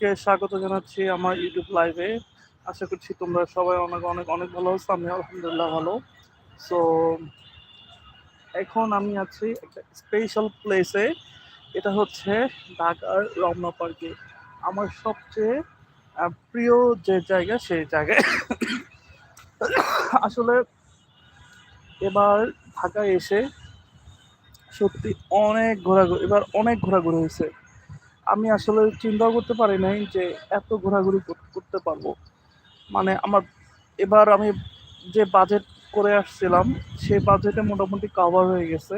কে স্বাগত জানাচ্ছি আমার ইউটিউব লাইভে আশা করছি তোমরা সবাই অনেক অনেক অনেক ভালো আছো আমি আলহামদুলিল্লাহ ভালো। সো এখন আমি আছি একটা স্পেশাল প্লেসে এটা হচ্ছে ঢাকার রমনা পার্কে আমার সবচেয়ে প্রিয় যে জায়গা, সেই জায়গায় আসলে এবার ঢাকায় এসে সত্যি অনেক ঘোরাঘুরি, এবার অনেক ঘোরাঘুরি হয়েছে। আমি আসলে চিন্তাও করতে পারি নাই যে এত ঘোরাঘুরি কর- করতে পারব। মানে আমার এবার আমি যে বাজেট করে আসছিলাম সেই বাজেটে মোটামুটি কভার হয়ে গেছে।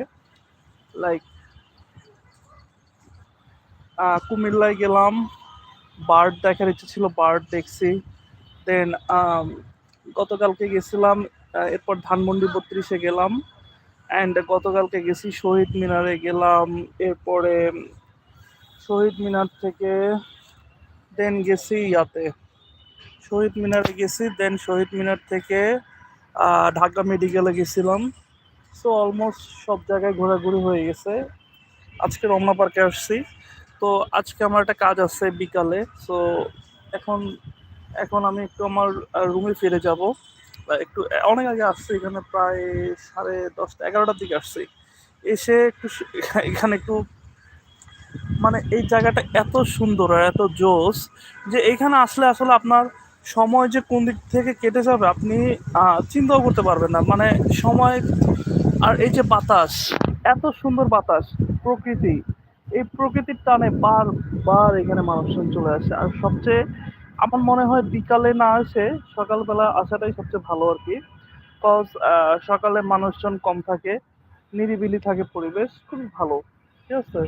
লাইক কুমিল্লায় গেলাম বার্ড দেখার ইচ্ছে ছিল বার্ড দেখছি। দেন গতকালকে গেছিলাম এরপর ধানমন্ডি বত্রিশে গেলাম। অ্যান্ড গতকালকে গেছি শহীদ মিনারে গেলাম, এরপরে শহীদ মিনার থেকে দেন গেছি ইয়াতে। শহীদ মিনারে গেছি, দেন শহীদ মিনার থেকে ঢাকা মেডিকেলে গেছিলাম। সো অলমোস্ট সব জায়গায় ঘোরাঘুরি হয়ে গেছে। আজকে রমনা পার্কে আসছি। তো, আজকে আমার একটা কাজ আছে বিকালে। সো এখন এখন আমি একটু আমার রুমে ফিরে যাব। একটু অনেক আগে আসছি, এখানে প্রায় সাড়ে দশটা, এগারোটার দিকে আসছি। এসে একটু এখানে একটু মানে এই জায়গাটা এত সুন্দর আর এত জোস যে এখানে আসলে আসলে আপনার সময় যে কোন দিক থেকে কেটে যাবে আপনি চিন্তাও করতে পারবেন না। মানে সময় আর এই যে বাতাস, এত সুন্দর বাতাস, প্রকৃতি। এই প্রকৃতির টানে বারবার এখানে মানুষজন চলে আসে। আর সবচেয়ে আমার মনে হয় বিকালে না আসে সকালবেলা আসাটাই সবচেয়ে ভালো আর কি। কজ সকালে মানুষজন কম থাকে, নিরিবিলি থাকে পরিবেশ, খুবই ভালো। ঠিক আছে?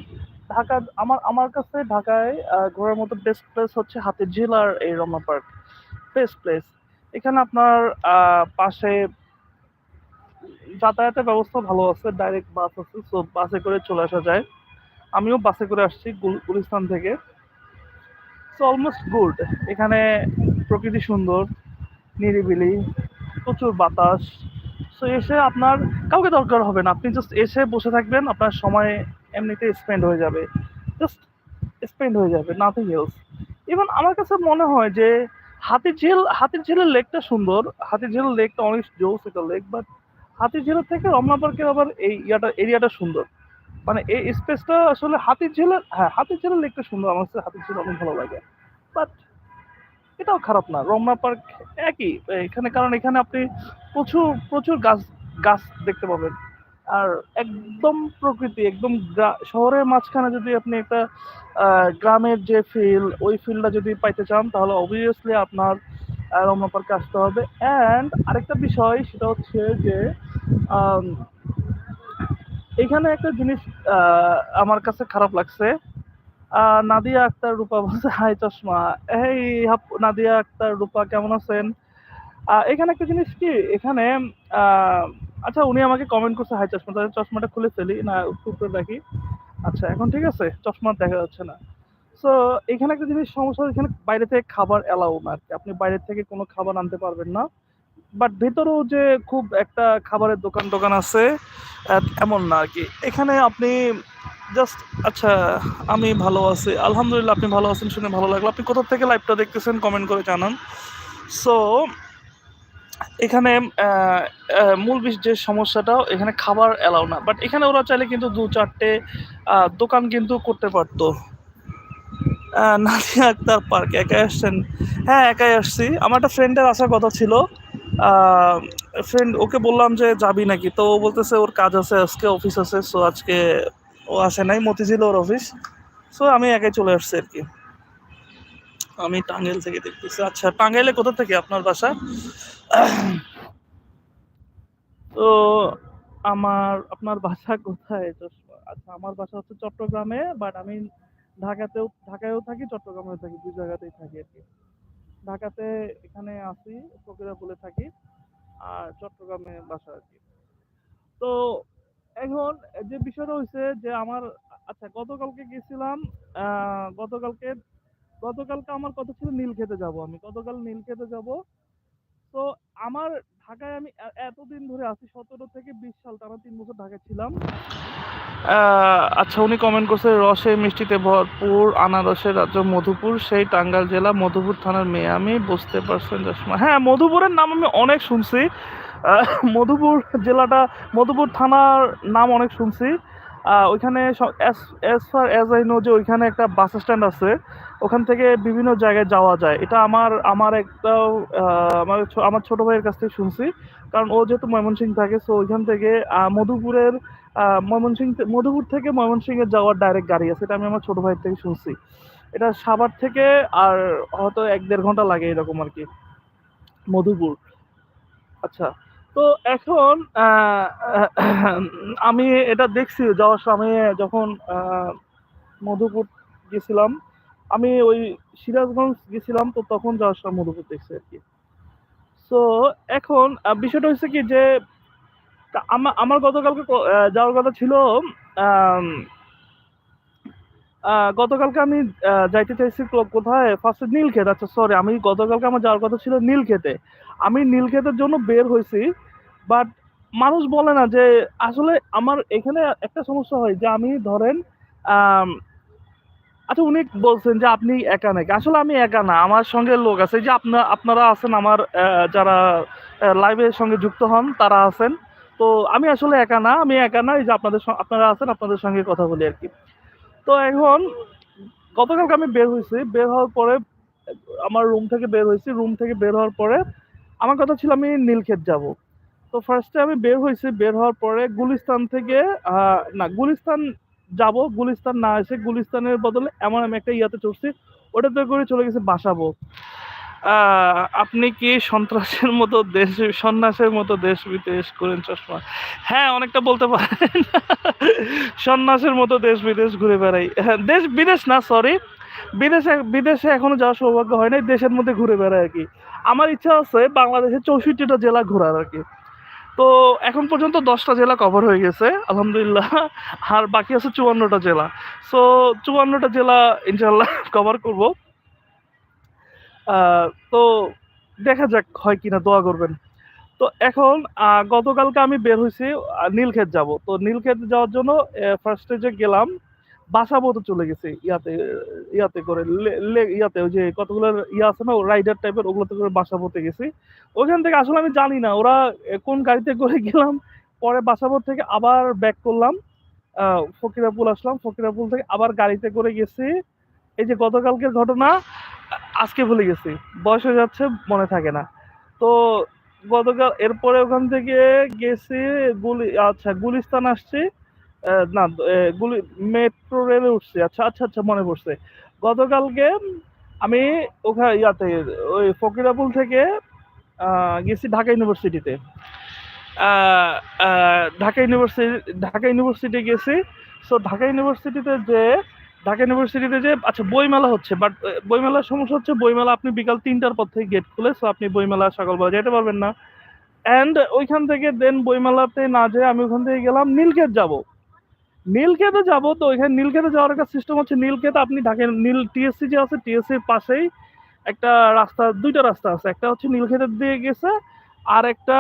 ঢাকা, আমার আমার কাছে ঢাকায় ঘোরার মতো বেস্ট প্লেস হচ্ছে হাতে জেলার এই রমনা পার্ক বেস্ট প্লেস এখানে আপনার পাশে যাতায়াতের ব্যবস্থা ভালো আছে ডাইরেক্ট বাস আছে সো বাসে করে চলে আসা যায়। আমিও বাসে করে আসছি গুল- গুলিস্তান থেকে। সো অলমোস্ট গুড এখানে প্রকৃতি সুন্দর, নিরিবিলি, প্রচুর বাতাস। সো এসে আপনার, কাউকে দরকার হবে না। আপনি জাস্ট এসে বসে থাকবেন, আপনার সময় এমনিতে স্পেন্ড হয়ে যাবে। জাস্ট স্পেন্ড হয়ে যাবে নাথিং এলস ইভেন আমার কাছে মনে হয় যে, হাতির ঝিল, হাতির ঝিলের লেকটা সুন্দর। হাতির ঝিলের লেকটা অনেক জোস একটা লেক বাট হাতির ঝিলের থেকে রমনা পার্কের আবার এই ইয়াটা এরিয়াটা সুন্দর। মানে এই স্পেসটা আসলে হাতির ঝিলের হ্যাঁ হাতির ঝিলের লেকটা সুন্দর। আমার কাছে হাতির ঝিল অনেক ভালো লাগে। বাট এটাও খারাপ না। রমনা পার্ক একই। এখানে, কারণ এখানে আপনি প্রচুর প্রচুর গাছ গাছ দেখতে পাবেন। আর একদম প্রকৃতি, একদম শহরের মাঝখানে যদি আপনি একটা গ্রামের যে ফিল ওই ফিলটা যদি পাইতে চান, তাহলে অবভিয়াসলি আপনার রমনা পার্কে আসতে হবে। অ্যান্ড আরেকটা বিষয়, সেটা হচ্ছে যে এখানে একটা জিনিস আমার কাছে খারাপ লাগছে। নাদিয়া আক্তার রূপা বলছে, হাই চশমা। এই নাদিয়া আক্তার রূপা, কেমন আছেন? এখানে একটা জিনিস কি, এখানে আচ্ছা উনি আমাকে কমেন্ট করছে, হাই চশমা, তাহলে চশমাটা খুলে ফেলি, না উপর করে রাখি আচ্ছা এখন ঠিক আছে, চশমা দেখা যাচ্ছে না। সো এখানে একটা জিনিস সমস্যা এখানে বাইরে থেকে খাবার এলাও না আর কি আপনি বাইরে থেকে কোনো খাবার আনতে পারবেন না। বাট ভেতরেও যে খুব একটা খাবারের দোকান টোকান আছে এমন না আর কি এখানে আপনি জাস্ট আচ্ছা আমি ভালো আছি, আলহামদুলিল্লাহ আপনি ভালো আছেন, শুনে ভালো লাগল। আপনি কোথা থেকে লাইভটা দেখতেছেন কমেন্ট করে জানান। সো এখানে মূল যে সমস্যাটা এখানে খাবার এলাও না। বাট এখানে ওরা চাইলে কিন্তু দু চারটে দোকান কিন্তু করতে পারতো। নাদিয়া আক্তার পার্ক, একাই আসছেন। হ্যাঁ একাই আসছি। আমার একটা ফ্রেন্ডের আসার কথা ছিল। ফ্রেন্ড ওকে বললাম যে, যাবি নাকি? তো ও বলতেছে, ওর কাজ আছে, আজকে অফিস আছে। সো আজকে ও আসে নাই মতিঝিল ওর অফিস সো আমি একাই চলে আসছি আর কি। আমি টাঙ্গেল থেকে দেখতেছি। আচ্ছা টাঙ্গাইলে কোথা থেকে আপনার বাসা? তো আমার, আপনার বাসা কোথায়? আচ্ছা আমার বাসা হচ্ছে চট্টগ্রামে বাট আমি ঢাকাতেও, ঢাকায়ও থাকি, চট্টগ্রামেও থাকি, দুই জায়গাতেই থাকি আর কি। ঢাকাতে এখানে আসি ফকিরা বলে থাকি, আর চট্টগ্রামে বাসা আর কি। তো এখন যে বিষয়টা হয়েছে যে আমার আচ্ছা গতকালকে গেছিলাম গতকালকে গতকালকে আমার কথা ছিল নীল খেতে যাব আমি। গতকাল নীল খেতে যাব। তো আমার ঢাকায় আমি এতদিন ধরে আছি, সতেরো থেকে বিশ সাল, টানা তিন বছর ঢাকায় ছিলাম। আচ্ছা উনি কমেন্ট করছে, রসে মিষ্টিতে ভরপুর আনারসের রাজ্য মধুপুর, সেই টাঙ্গাইল জেলা মধুপুর থানার মেয়ে। আমি বুঝতে পারছেন হ্যাঁ মধুপুরের নাম আমি অনেক শুনছি। মধুপুর জেলাটা, মধুপুর থানার নাম অনেক শুনছি। ওইখানে as far as I know যে ওইখানে একটা বাস স্ট্যান্ড আছে ওখান থেকে বিভিন্ন জায়গায় যাওয়া যায়। এটা আমার আমার একটা আমার আমার ছোট ভাইয়ের কাছ থেকে শুনছি। কারণ ও যেহেতু ময়মনসিংহ থাকে সো ওইখান থেকে মধুপুরের আহ, ময়মনসিংহ মধুপুর থেকে ময়মনসিংহে যাওয়ার ডাইরেক্ট গাড়ি আছে এটা আমি আমার ছোট ভাইয়ের থেকে শুনছি। এটা সাভার থেকে আর হয়তো এক দেড় ঘণ্টা লাগে এরকম আর কি। মধুপুর। আচ্ছা। তো এখন আমি এটা দেখছি, যাওয়ার সময় যখন মধুপুর গেছিলাম, আমি ওই সিরাজগঞ্জ গেছিলাম, তো তখন যাওয়ার সময় মধুপুর দেখছি আর কি। সো এখন বিষয়টা হচ্ছে কি যে আমার গতকালকে যাওয়ার কথা ছিল গতকালকে আমি যাইতে চাইছি কোথায়? ফার্স্টে নীলক্ষেত। আচ্ছা সরি আমি গতকালকে আমার যাওয়ার কথা ছিল নীলক্ষেতে। আমি নীলক্ষেতের জন্য বের হয়েছি বাট মানুষ বলে না যে, আসলে আমার এখানে একটা সমস্যা হয় যে, আমি ধরেন আচ্ছা উনি বলছেন যে, আপনি একা নাকি? আসলে আমি একা না, আমার সঙ্গে লোক আছে। যে আপনার আপনারা আছেন, আমার যারা লাইভের সঙ্গে যুক্ত হন, তারা আছেন। তো আমি আসলে একা না, আমি একা না, এই যে আপনাদের আপনারা আছেন, আপনাদের সঙ্গে কথা বলি আর কি। তো এখন গতকালকে আমি বের হয়েছি। বের হওয়ার পরে আমার রুম থেকে বের হয়েছি। রুম থেকে বের হওয়ার পরে আমার কথা ছিল আমি নীলক্ষেত যাব। তো ফার্স্টে আমি বের হয়েছি। বের হওয়ার পরে গুলিস্তান থেকে না, গুলিস্তান যাব। গুলিস্তান না এসে গুলিস্তানের বদলে এমন আমি একটা ইয়াতে চড়ছি। ওটাতে করে চলে গেছে বাসাবো। আপনি কি সন্ত্রাসের মতো দেশ সন্ন্যাসের মতো দেশ বিদেশ করেন চশমা? হ্যাঁ অনেকটা বলতে পারেন। সন্ন্যাসের মতো দেশ বিদেশ ঘুরে বেড়াই। হ্যাঁ, দেশ বিদেশ না সরি বিদেশে বিদেশে এখনও যাওয়ার সৌভাগ্য হয় নাই দেশের মধ্যে ঘুরে বেড়ায় আর কি। আমার ইচ্ছা আছে বাংলাদেশের চৌষট্টিটা জেলা ঘোরার আর কি। তো এখন পর্যন্ত দশটা জেলা কভার হয়ে গেছে আলহামদুলিল্লাহ। আর বাকি আছে চুয়ান্নটা জেলা। সো চুয়ান্নটা জেলা ইনশাল্লাহ কভার করব। তো দেখা যাক হয় কিনা, দোয়া করবেন। তো এখন গতকালকে আমি বের হয়েছি নীলক্ষেত যাব। তো নীলক্ষেত যাওয়ার জন্য ফার্স্টে যে গেলাম, বাসা বাসাবোতে চলে গেছি, ইয়াতে ইয়াতে করে ইয়াতে ওই যে কতগুলো ইয়ে আছে না রাইডার টাইপের ওগুলোতে করে বাসাবোতে গেছি। ওইখান থেকে আসলে আমি জানি না, ওরা কোন গাড়িতে করে গেলাম, পরে বাসাবোর থেকে আবার ব্যাক করলাম ফকিরাপুল আসলাম, ফকিরাপুল থেকে আবার গাড়িতে করে গেছি। এই যে গতকালকের ঘটনা আজকে ভুলে গেছি। বয়স হয়ে যাচ্ছে, মনে থাকে না। তো গতকাল, এরপরে ওখান থেকে গেছি, গুলি আচ্ছা গুলিস্তান আসছি। না গুলি, মেট্রো রেলে উঠছি। আচ্ছা আচ্ছা আচ্ছা মনে পড়ছে। গতকালকে আমি ওখানে ইয়াতে, ওই ফকিরাপুল থেকে গেছি ঢাকা ইউনিভার্সিটিতে। ঢাকা ইউনিভার্সিটি ঢাকা ইউনিভার্সিটি গেছি। সো ঢাকা ইউনিভার্সিটিতে যে ঢাকা ইউনিভার্সিটিতে যে আচ্ছা বইমেলা হচ্ছে বাট বইমেলার সমস্যা হচ্ছে বইমেলা আপনি বিকাল তিনটার পর থেকে গেট খুলে সো আপনি বইমেলা সকালবেলা যেতে পারবেন না। অ্যান্ড ওইখান থেকে দেন বইমেলাতে না যেয়ে আমি ওখান থেকে গেলাম নীলক্ষেত যাব। নীলক্ষেতে যাব, তো ওইখানে নীলক্ষেতে যাওয়ার একটা সিস্টেম হচ্ছে নীলক্ষেত, আপনি ঢাকা নীল টিএসসি যে আছে টিএসসির পাশেই একটা রাস্তা, দুইটা রাস্তা আছে। একটা হচ্ছে নীলক্ষেতের দিয়ে গেছে, আর একটা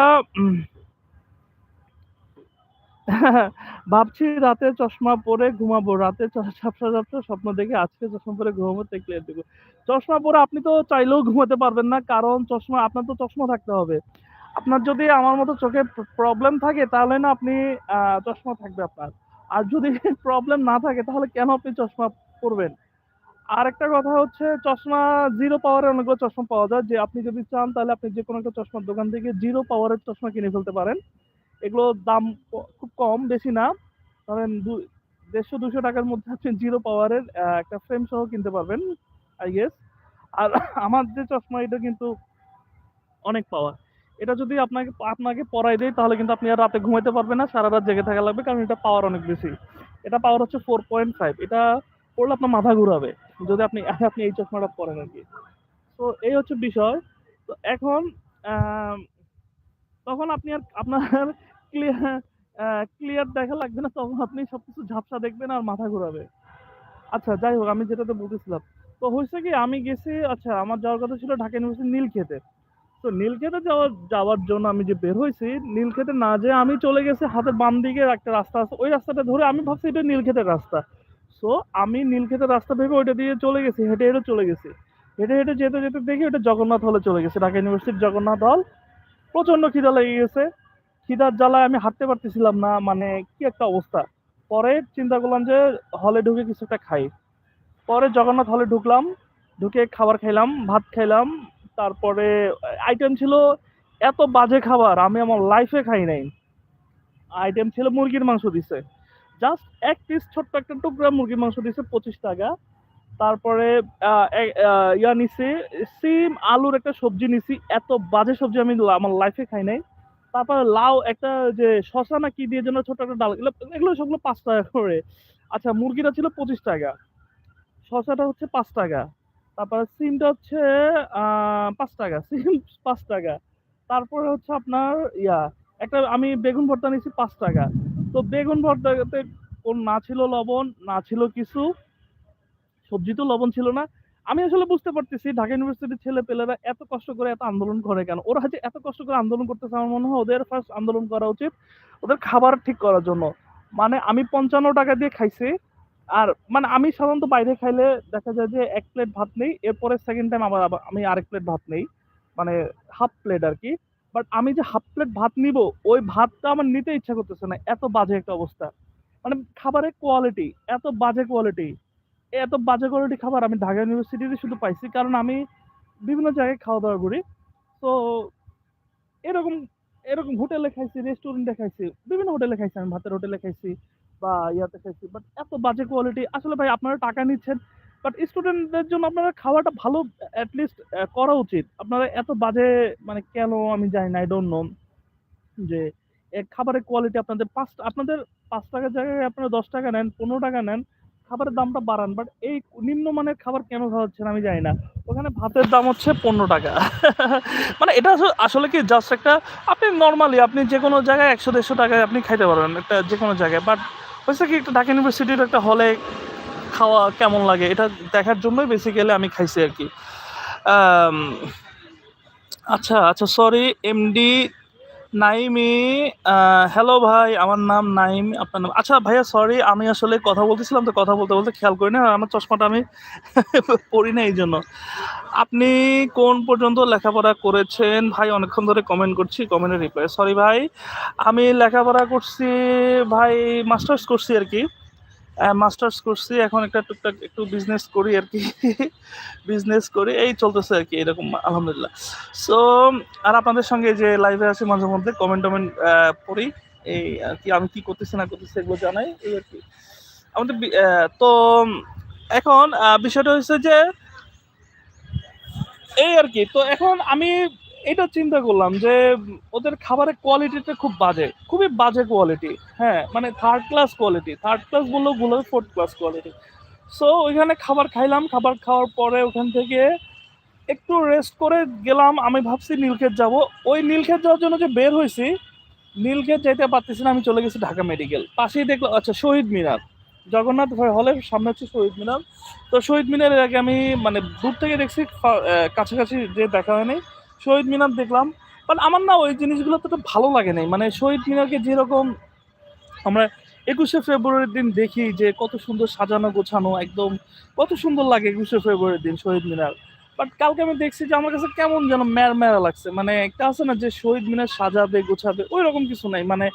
ভাবছি রাতে চশমা পরে ঘুমাবো। রাতে ঝাপসা ঝাপসা স্বপ্ন দেখে আজকে চশমা পরে ঘুমাবো দেখলে দেবো চশমা পরে আপনি তো চাইলেও ঘুমাতে পারবেন না, কারণ চশমা, আপনার তো চশমা থাকতে হবে। আপনার যদি আমার মতো চোখে প্রবলেম থাকে, তাহলে না আপনি চশমা থাকবে আপনার। আর যদি প্রবলেম না থাকে, তাহলে কেন আপনি চশমা পরবেন? আর একটা কথা হচ্ছে, চশমা জিরো পাওয়ারের অনেকগুলো চশমা পাওয়া যায়। যে আপনি যদি চান, তাহলে আপনি যে কোনো একটা চশমার দোকান থেকে জিরো পাওয়ারের চশমা কিনে ফেলতে পারেন। এগুলো দাম খুব কম, বেশি না। ধরেন দেড়শো, দুশো টাকার মধ্যে আপনি জিরো পাওয়ারের একটা ফ্রেম সহ কিনতে পারবেন আই গেস আর আমার যে চশমা, এটা কিন্তু অনেক পাওয়ার এটা যদি আপনাকে আপনাকে পরাই দেয়, তাহলে কিন্তু আপনি আর রাতে ঘুমাইতে পারবেন না, সারা রাত জেগে থাকা লাগবে, কারণ এটা পাওয়ার অনেক বেশি। এটা পাওয়ার হচ্ছে ফোর পয়েন্ট ফাইভ এটা পড়লে আপনার মাথা ঘুরাবে, যদি আপনি আপনি এই চশমাটা পরেন আর কি। তো এই হচ্ছে বিষয়। তো এখন তখন আপনি আর আপনার ক্লিয়ার ক্লিয়ার দেখা লাগবে না, তখন আপনি সবকিছু ঝাপসা দেখবেন আর মাথা ঘোরাবে। আচ্ছা যাই হোক, আমি যেটাতে বলতেছিলাম, তো হয়েছে কি, আমি গেছি আচ্ছা আমার যাওয়ার কথা ছিল ঢাকা ইউনিভার্সিটি নীলক্ষেতে। তো নীলক্ষেতে যাওয়া, যাওয়ার জন্য আমি যে বের হয়েছি, নীলক্ষেতে না যেয়ে আমি চলে গেছি হাতের বাম দিকে একটা রাস্তা আছে, ওই রাস্তাটা ধরে আমি ভাবছি এটা নীলক্ষেতের রাস্তা। সো আমি নীলক্ষেতের রাস্তা ভেবে ওইটা দিয়ে চলে গেছি, হেঁটে হেঁটে চলে গেছি। হেঁটে হেঁটে যেতে যেতে দেখি ওটা জগন্নাথ হলে চলে গেছে, ঢাকা ইউনিভার্সিটির জগন্নাথ হল প্রচণ্ড খিদা লেগে গেছে। খিদার জ্বালায় আমি হাঁটতে পারতেছিলাম না মানে কি একটা অবস্থা। পরে চিন্তা করলাম যে হলে ঢুকে কিছু একটা খাই। পরে জগন্নাথ হলে ঢুকলাম, ঢুকে খাবার খাইলাম, ভাত খাইলাম, তারপরে আইটেম ছিল এত বাজে খাবার, আমি আমার লাইফে খাই নাই। আইটেম ছিল মুরগির মাংস দিছে। জাস্ট এক পিস ছোট্ট একটা টুকরা মুরগির মাংস দিছে, পঁচিশ টাকা। তারপরে ইয়া নিছি, সিম, আলুর একটা সবজি নিছি। এত বাজে সবজি আমি আমার লাইফে খাই নাই। তারপরে লাউ, একটা যে শশা না কি দিয়ে যেন ছোট একটা ডাল, এগুলো সবগুলো পাঁচ টাকা করে। আচ্ছা মুরগিটা ছিল পঁচিশ টাকা। শশাটা হচ্ছে পাঁচ টাকা। তারপরে সিমটা হচ্ছে পাঁচ টাকা, সিম পাঁচ টাকা। তারপরে হচ্ছে আপনার ইয়া, একটা আমি বেগুন ভর্তা নিয়েছি পাঁচ টাকা। তো বেগুন ভর্তাতে কোন না ছিল লবণ, না ছিল কিছু। সবজি তো লবণ ছিল না। আমি আসলে বুঝতে পারতেছি ঢাকা ইউনিভার্সিটির ছেলে পেলেরা এত কষ্ট করে এত আন্দোলন করে কেন? ওরা যে এত কষ্ট করে আন্দোলন করতেছে আমার মনে হয় ওদের ফার্স্ট আন্দোলন করা উচিত ওদের খাবার ঠিক করার জন্য। মানে আমি পঞ্চান্ন টাকা দিয়ে খাইছি আর মানে আমি সাধারণত বাইরে খাইলে দেখা যায় যে এক প্লেট ভাত নেই, এরপরে সেকেন্ড টাইম আবার আমি আরেক প্লেট ভাত নেই। মানে হাফ প্লেট আর কি। বাট আমি যে হাফ প্লেট ভাত নিব, ওই ভাতটা আমার নিতে ইচ্ছা করতেছে না। এত বাজে একটা অবস্থা। মানে খাবারের কোয়ালিটি এত বাজে কোয়ালিটি এত বাজে কোয়ালিটি খাবার আমি ঢাকা ইউনিভার্সিটিতে শুধু পাইছি, কারণ আমি বিভিন্ন জায়গায় খাওয়া দাওয়া করি। তো এরকম এরকম হোটেলে খাইছি রেস্টুরেন্টে খাইছি, বিভিন্ন হোটেলে খাইছি, আমি ভাতের হোটেলে খাইছি বা ইয়াতে খাইছি বাট এত বাজে কোয়ালিটি আসলে ভাই, আপনারা টাকা নিচ্ছেন বাট স্টুডেন্টদের জন্য আপনারা খাওয়াটা ভালো অ্যাটলিস্ট করা উচিত। আপনারা এত বাজে মানে কেন, আমি জানি না আই ডোন্ট নো যে খাবারের কোয়ালিটি আপনাদের পাঁচ আপনাদের পাঁচ টাকার জায়গায় আপনারা দশ টাকা নেন, পনেরো টাকা নেন খাবারের দামটা বাড়ান বাট এই নিম্নমানের খাবার কেন খাওয়াচ্ছেন আমি জানি না। ওখানে ভাতের দাম হচ্ছে পনেরো টাকা। মানে এটা আসলে- কি জাস্ট একটা, আপনি নর্মালি আপনি যে কোনো জায়গায় একশো, দেড়শো টাকায় আপনি খাইতে পারবেন, একটা যে কোনো জায়গায় বাট হয়েছে কি একটা ঢাকা ইউনিভার্সিটির একটা হলে খাওয়া কেমন লাগে, এটা দেখার জন্যই বেসিক্যালি আমি খাইছি আর কি। আচ্ছা আচ্ছা সরি এমডি নাইমি হ্যালো ভাই, আমার নাম নাইম, আপনার নাম আচ্ছা ভাইয়া সরি আমি আসলে কথা বলতেছিলাম তো, কথা বলতে বলতে খেয়াল করি না আমার চশমাটা আমি পড়ি না এই জন্য। আপনি কোন পর্যন্ত লেখাপড়া করেছেন? ভাই, অনেকক্ষণ ধরে কমেন্ট করছি কমেন্টের রিপ্লাই সরি ভাই, আমি লেখাপড়া করছি, ভাই মাস্টার্স করছি আর কি। মাস্টার্স করছি, এখন একটা টুকটাক একটু বিজনেস করি আর কি। বিজনেস করি, এই চলতেছে আর কি, এরকম, আলহামদুলিল্লাহ। সো আর আপনাদের সঙ্গে যে লাইভে আছে মাঝে মধ্যে কমেন্ট টমেন্ট পড়ি, এই আর কি, আমি কি করতেছি না করতেছি এগুলো জানাই, এই আর কি। আমাদের তো, এখন বিষয়টা হচ্ছে যে, এই আর কি, তো এখন আমি এটা চিন্তা করলাম যে, ওদের খাবারের কোয়ালিটিটা খুব বাজে। খুবই বাজে কোয়ালিটি হ্যাঁ মানে third class quality third class বললেও ভুল হবে ফোর্থ ক্লাস কোয়ালিটি সো ওইখানে খাবার খাইলাম। খাবার খাওয়ার পরে ওখান থেকে একটু রেস্ট করে গেলাম। আমি ভাবছি নীলক্ষেত যাব। ওই নীলক্ষেত যাওয়ার জন্য যে বের হয়েছি, নীলক্ষেত যেতে পারতেছি না। আমি চলে গেছি ঢাকা মেডিকেল পাশেই দেখলাম আচ্ছা শহীদ মিনার। জগন্নাথ হলের সামনে হচ্ছে শহীদ মিনার। তো শহীদ মিনারের আগে আমি মানে দূর থেকে দেখছি কাছাকাছি যে দেখা হয়নি শহীদ মিনার দেখলাম। বাট আমার না ওই জিনিসগুলো তো ভালো লাগে নাই। মানে শহীদ মিনারকে যেরকম আমরা একুশে ফেব্রুয়ারির দিন দেখি যে কত সুন্দর সাজানো গোছানো, একদম কত সুন্দর লাগে একুশে ফেব্রুয়ারির দিন শহীদ মিনার। বাট কালকে আমি দেখছি যে আমার কাছে কেমন যেন ম্যার ম্যারা লাগছে। মানে একটা আছে না যে শহীদ মিনার সাজাবে, গোছাবে ওই রকম কিছু নাই। মানে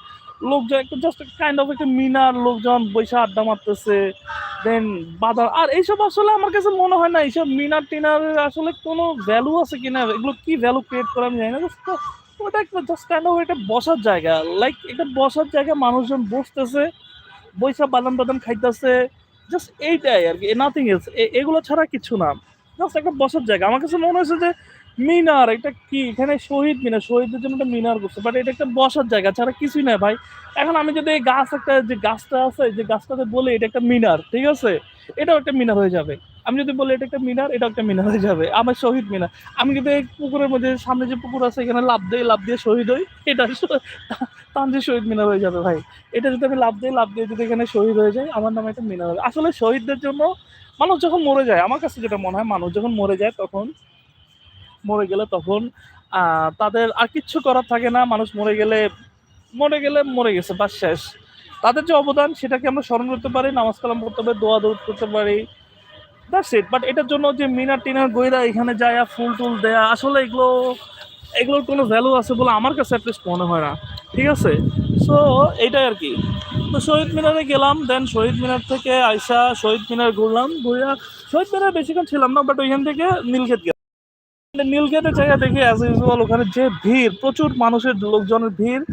লোকজন একটু জাস্ট কাইন্ড অফ একটা মিনার লোকজন বৈশা আড্ডা মারতেছে দেন বাজার। আর এইসব আসলে আমার কাছে মনে হয় না, এইসব মিনার টিনার আসলে কোনো ভ্যালু আছে কিনা, এগুলো কি ভ্যালু ক্রিয়েট করে আমি জানি না। ওটা একটা জাস্ট কাইন্ড অফ এটা বসার জায়গা। লাইক এটা বসার জায়গা মানুষজন বসতেছে, বৈশা বাদাম টাদাম খাইতেছে। জাস্ট এইটাই আর কি নাথিং এলস এগুলো ছাড়া কিছু না। জাস্ট একটা বসার জায়গা। আমার কাছে মনে হয়েছে যে মিনার, এটা কি? এখানে শহীদ মিনার, শহীদদের জন্য একটা মিনার করছে বাট এটা একটা বসার জায়গা, ছাড়া কিছুই না ভাই। এখন আমি যদি এই গাছ একটা, যে গাছটা আছে, যে গাছটাতে বলে এটা একটা মিনার, ঠিক আছে? এটাও একটা মিনার হয়ে যাবে। আমি যদি বলি এটা একটা মিনার, এটাও একটা মিনার হয়ে যাবে, আমার শহীদ মিনার। আমি যদি এই পুকুরের মধ্যে, সামনে যে পুকুর আছে, এখানে লাভ দেই লাভ দিয়ে শহীদ হই, এটা তানজি শহীদ মিনার হয়ে যাবে ভাই। এটা যদি আমি লাভ দিই লাভ দিয়ে যদি এখানে শহীদ হয়ে যায় আমার নামে একটা মিনার হবে। আসলে শহীদদের জন্য মানুষ যখন মরে যায়, আমার কাছে যেটা মনে হয়, মানুষ যখন মরে যায়, তখন মরে গেলে তখন তাদের আর কিচ্ছু করার থাকে না। মানুষ মরে গেলে মরে গেলে মরে গেছে, বাস শেষ। তাদের যে অবদান, সেটাকে আমরা স্মরণ করতে পারি, নামাজ কালাম করতে পারি দোয়া দৌড় করতে পারি। দ্যাটস ইট বাট এটার জন্য যে মিনার টিনার গইরা এখানে যায় ফুল টুল দেয়া, আসলে এগুলো, এগুলোর কোনো ভ্যালু আছে বলে আমার কাছে অ্যাটলিস্ট মনে হয় না। ঠিক আছে? সো এইটাই আর কি। তো শহীদ মিনারে গেলাম দেন শহীদ মিনার থেকে আইসা শহীদ মিনার ঘুরলাম, ঘুরিয়া শহীদ মিনার বেশিক্ষণ ছিলাম না বাট ওইখান থেকে নীলক্ষেত গেলাম। নীলক্ষেতের জায়গা দেখে অ্যাজ ইউজুয়াল ওখানে যে ভিড়, প্রচুর মানুষের, লোকজনের ভিড়,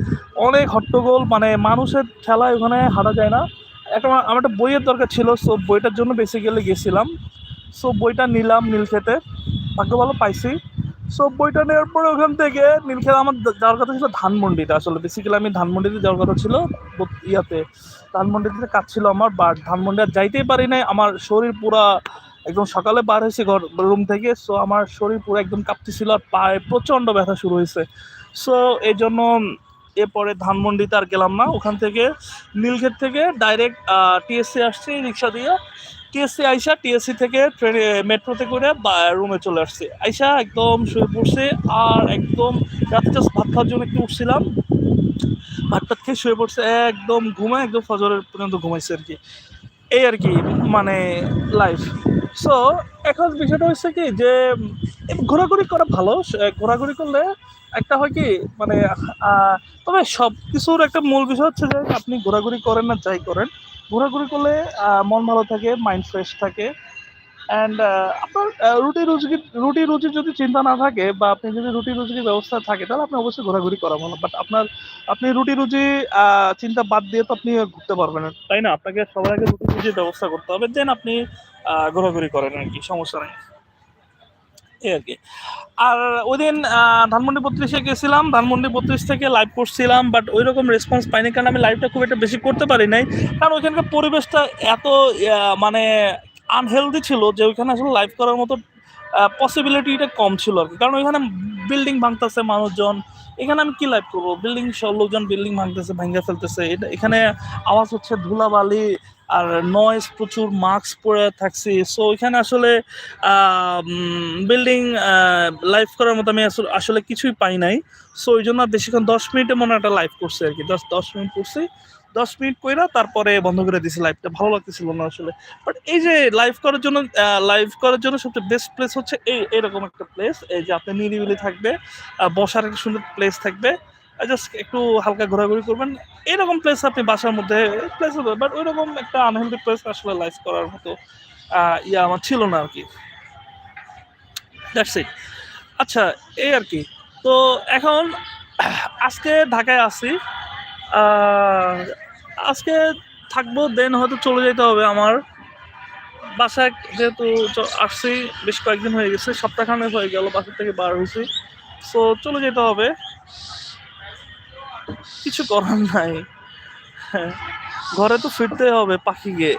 অনেক হট্টগোল মানে মানুষের ঠেলায় ওখানে হাঁটা যায় না। একটা আমার একটা বইয়ের দরকার ছিল সো বইটার জন্য বেসিক্যালি গেছিলাম। সো বইটা নিলাম নীলক্ষেতে, ভাগ্য ভালো পাইছি। সো বইটা নেওয়ার পরে ওখান থেকে নীলক্ষেত আমার যাওয়ার কথা ছিল ধানমন্ডিতে আসলে। বেসিক্যালি আমি ধানমন্ডিতে যাওয়ার কথা ছিল ইয়াতে। ধানমন্ডিতে কাজ ছিল আমার বাট ধানমন্ডি আর যাইতেই পারি নাই। আমার শরীর পুরা একদম সকালে বার হয়েছে ঘর রুম থেকে সো আমার শরীর পুরো একদম কাঁপতেছিল আর পায়ে প্রচণ্ড ব্যথা শুরু হয়েছে। সো এই জন্য এরপরে ধানমন্ডিতে আর গেলাম না। ওখান থেকে নীলক্ষেত থেকে ডাইরেক্ট টিএসসি আসছি, রিক্সা দিয়ে। টিএসসি আইসা টিএসসি থেকে ট্রেনে মেট্রোতে করে রুমে চলে আসছি। আইসা একদম শুয়ে পড়ছি আর একদম রাতে জাস্ট ভাত খাওয়ার জন্য একটু উঠছিলাম। ভাত টাত খেয়ে শুয়ে পড়ছে, একদম ঘুমায়, একদম ফজরের পর্যন্ত ঘুমাইছে আর কি। এই আর কি মানে লাইফ সো এখন বিষয়টা হচ্ছে কি যে ঘোরাঘুরি করা ভালো। ঘোরাঘুরি করলে একটা হয় কি মানে তবে সব কিছুর একটা মূল বিষয় হচ্ছে যে, আপনি ঘোরাঘুরি করেন না, যাই করেন। ঘোরাঘুরি করলে মন ভালো থাকে মাইন্ড ফ্রেশ থাকে। অ্যান্ড আপনার রুটি, রুজি, রুটি রুজির যদি চিন্তা না থাকে বা আপনি যদি রুটি রুজির ব্যবস্থা থাকে, তাহলে আপনি অবশ্যই ঘোরাঘুরি করা ভালো। বাট আপনার, আপনি রুটি, রুজি চিন্তা বাদ দিয়ে তো আপনি ঘুরতে পারবেন তাই না? আপনাকে সবার আগে রুটি, রুজির ব্যবস্থা করতে হবে। দেন আপনি ঘোরাঘুরি করেন আর কি, সমস্যা নেই। এই আর কি। আর ওই দিন ধানমন্ডি বত্রিশে গেছিলাম, ধানমন্ডি বত্রিশ থেকে লাইভ করছিলাম বাট ওই রকম রেসপন্স পাইনি, কারণ আমি লাইভটা খুব একটা বেশি করতে পারি নাই। কারণ ওইখানকার পরিবেশটা এত মানে আনহেলদি ছিল যে ওইখানে আসলে লাইভ করার মতো পসিবিলিটিটা কম ছিল আর কি। কারণ ওইখানে বিল্ডিং ভাঙতেছে মানুষজন। এখানে আমি কি লাইভ করব? বিল্ডিং সব লোকজন বিল্ডিং ভাঙতেছে ভাঙ্গা ফেলতেছে। এটা এখানে আওয়াজ হচ্ছে ধুলাবালি আর নয়েজ প্রচুর মাস্ক পরে থাকছি। সো এখানে আসলে বিল্ডিং লাইভ করার মতো আমি আসলে কিছুই পাই নাই। সো ওই জন্য বেশিক্ষণ দশ মিনিটে মনে একটা লাইভ করছে আর কি। দশ দশ মিনিট করছি। দশ মিনিট কইরা তারপরে বন্ধ করে দিয়েছি লাইভটা ভালো লাগতেছিল না আসলে। বাট এই যে লাইভ করার জন্য লাইভ করার জন্য সবচেয়ে বেস্ট প্লেস হচ্ছে এই এরকম একটা প্লেস এই যে আপনি নিরিবিলি থাকবে বসার একটা সুন্দর প্লেস থাকবে। জাস্ট একটু হালকা ঘোরাঘুরি করবেন। এরকম প্লেস আপনি বাসার মধ্যে প্লেস হবে। বাট ওইরকম একটা আনহেলদি প্লেস আসলে লাইভ করার মতো ইয়া আমার ছিল না আর কি দ্যাটস ইট আচ্ছা এই আর কি তো এখন আজকে ঢাকায় আহ, আজকে থাকব দেন হয়তো চলে যেতে হবে আমার। বাসায় যেহেতু আসছি বেশ কয়েকদিন হয়ে গেছে সপ্তাহখানেক হয়ে গেল বাসা থেকে বার হয়েছি। সো চলে যেতে হবে। কিছু করার নাই। হ্যাঁ, ঘরে তো ফিরতেই হবে পাখিকে।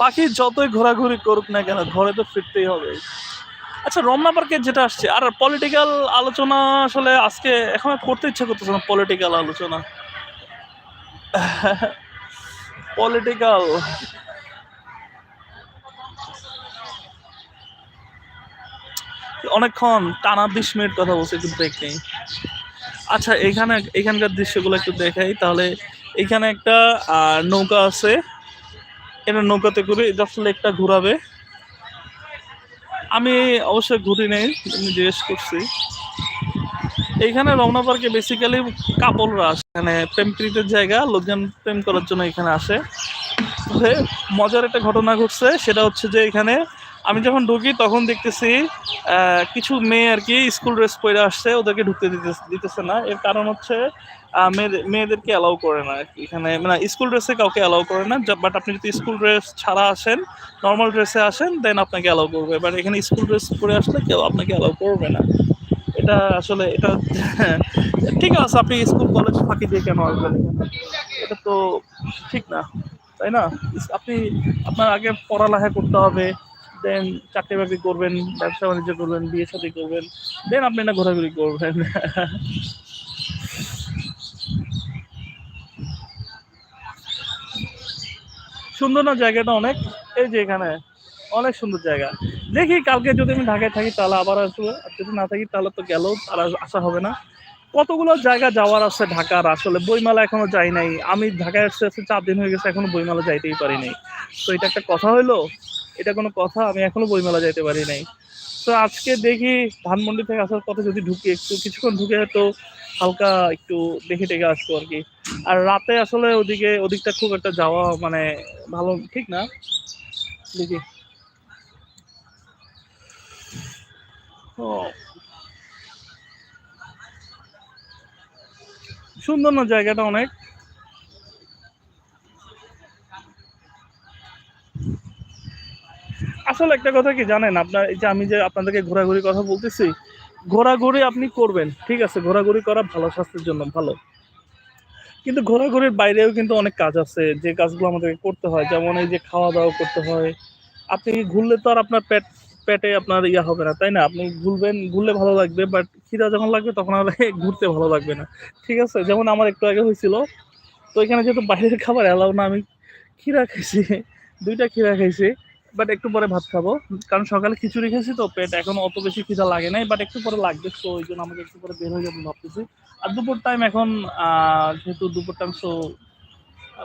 পাখি যতই ঘোরাঘুরি করুক না কেন ঘরে তো ফিরতেই হবে। আচ্ছা রমনা পার্কে যেটা আসছে আর পলিটিক্যাল আলোচনা আসলে আজকে এখন করতে ইচ্ছা করতেছে না পলিটিক্যাল আলোচনা। পলিটিক্যাল অনেকক্ষণ টানা বিশ মিনিট কথা বলছে, একটু ব্রেক নেই। আচ্ছা এখানে, এখানকার দৃশ্যগুলো একটু দেখাই, তাহলে এখানে একটা নৌকা আছে। এটা নৌকাতে করে জাস্ট লেকটা ঘোরাবে। আমি অবশ্যই ঘুরি নেই জিজ্ঞেস করছি। এইখানে রমনা পার্কে বেসিক্যালি কাপড়রা আসে। এখানে প্রেম প্রীতের জায়গা, লোকজন প্রেম করার জন্য এখানে আসে। মজার একটা ঘটনা ঘটছে, সেটা হচ্ছে যে এখানে আমি যখন ঢুকি তখন দেখতেছি কিছু মেয়ে আর কি স্কুল ড্রেস পরে আসছে, ওদেরকে ঢুকতে দিতে দিতেছে না। এর কারণ হচ্ছে মেয়েদের মেয়েদেরকে অ্যালাউ করে না এখানে মানে স্কুল ড্রেসে কাউকে অ্যালাউ করে না বাট আপনি যদি স্কুল ড্রেস ছাড়া আসেন নর্মাল ড্রেসে আসেন দেন আপনাকে অ্যালাউ করবে। বাট এখানে স্কুল ড্রেস পরে আসলে কেউ আপনাকে অ্যালাউ করবে না। এটা আসলে এটা, ঠিক আছে, আপনি স্কুল, কলেজ ফাঁকি দিয়ে কেন আসবেন? এটা তো ঠিক না, তাই না? আপনি, আপনার আগে পড়ালেখা করতে হবে, দেন চাকরি বাকরি করবেন, ব্যবসা বাণিজ্য করবেন, বিয়ে শাদী করবেন, দেন আপনি না ঘোরাঘুরি করবেন। সুন্দর না জায়গাটা অনেক? এই যে এখানে, অনেক সুন্দর জায়গা। দেখি, কালকে যদি আমি ঢাকায় থাকি তাহলে আবার আসব। আর যদি না থাকি তাহলে তো গেলেও আর আসা হবে না। কতগুলো জায়গা যাওয়ার আছে ঢাকার? আসলে বইমেলা এখনও যাই নাই। আমি ঢাকায় আসতে আসতে চার দিন হয়ে গেছে, এখনও বইমেলা যাইতেই পারি নাই। তো এটা একটা কথা হইল? এটা কোনো কথা? আমি এখনও বইমেলা যাইতে পারি নাই। তো আজকে দেখি ধানমন্ডি থেকে আসার পথে যদি ঢুকি একটু, কিছুক্ষণ ঢুকে হয়তো হালকা একটু দেখে টেকে আসব আর কি। আর রাতে আসলে ওদিকে, ওদিকটা খুব একটা যাওয়া মানে ভালো, ঠিক না? দেখি। সুন্দর না জায়গাটা অনেক? আসলে একটা কথা কি জানেন, আপনার এই যে আমি যে আপনাদেরকে ঘোরাঘুরি কথা বলতেছি, ঘোরাঘুরি আপনি করবেন, ঠিক আছে? ঘোরাঘুরি করা ভালো, স্বাস্থ্যের জন্য ভালো। কিন্তু ঘোরাঘুরির বাইরেও কিন্তু অনেক কাজ আছে, যে কাজগুলো আমাদেরকে করতে হয়। যেমন এই যে খাওয়া দাওয়া করতে হয়। আপনি ঘুরলে তো আর আপনার পেট পেটে আপনার ইয়া হবে না, তাই না? আপনি ঘুরবেন ঘুরলে ভালো লাগবে বাট খিদা যখন লাগবে তখন আর ঘুরতে ভালো লাগবে না। ঠিক আছে? যেমন আমার একটু আগে হয়েছিল, তো এখানে যেহেতু বাইরের খাবার এলাও না, আমি খিরা খাইছি, দুইটা খিরা খাইছি বাট একটু পরে ভাত খাব। কারণ সকালে খিচুড়ি খেয়েছি তো, পেট এখন অত বেশি খিদা লাগে নাই বাট একটু পরে লাগবে তো ওই জন্য আমাকে একটু পরে বের হয়ে যাব ভাবতেছি। আর দুপুর টাইম এখন যেহেতু দুপুর টাইম সো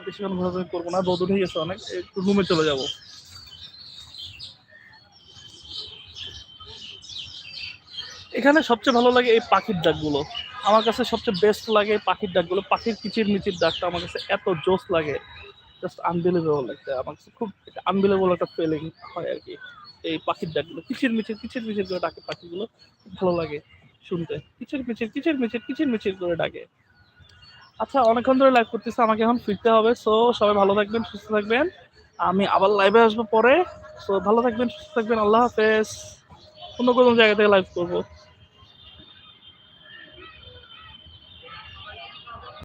বেশিক্ষণ ঘোরাঘুরি করব না, রোদ উঠে গেছে অনেক, একটু রুমে চলে যাব। এখানে সবচেয়ে ভালো লাগে এই পাখির ডাকগুলো। আমার কাছে সবচেয়ে বেস্ট লাগে এই পাখির ডাকগুলো। পাখির কিচির মিচির ডাকটা আমার কাছে এত জোস লাগে। জাস্ট আনবিলিভেবল একটা, আমার কাছে খুব আনবিলিভেবল একটা ফিলিং হয় আর কি। এই পাখির ডাকগুলো, কিচির মিচির কিচির মিচির করে ডাকে পাখিগুলো। খুব ভালো লাগে শুনতে। কিচির মিচির কিচির মিচির কিচির মিচির করে ডাকে। আচ্ছা অনেকক্ষণ ধরে লাইভ করতেছে, আমাকে এখন ফিরতে হবে। সো সবাই ভালো থাকবেন, সুস্থ থাকবেন। আমি আবার লাইভে আসব পরে। সো ভালো থাকবেন, সুস্থ থাকবেন। আল্লাহ হাফেজ। অন্য কোনো জায়গা থেকে লাইভ করব।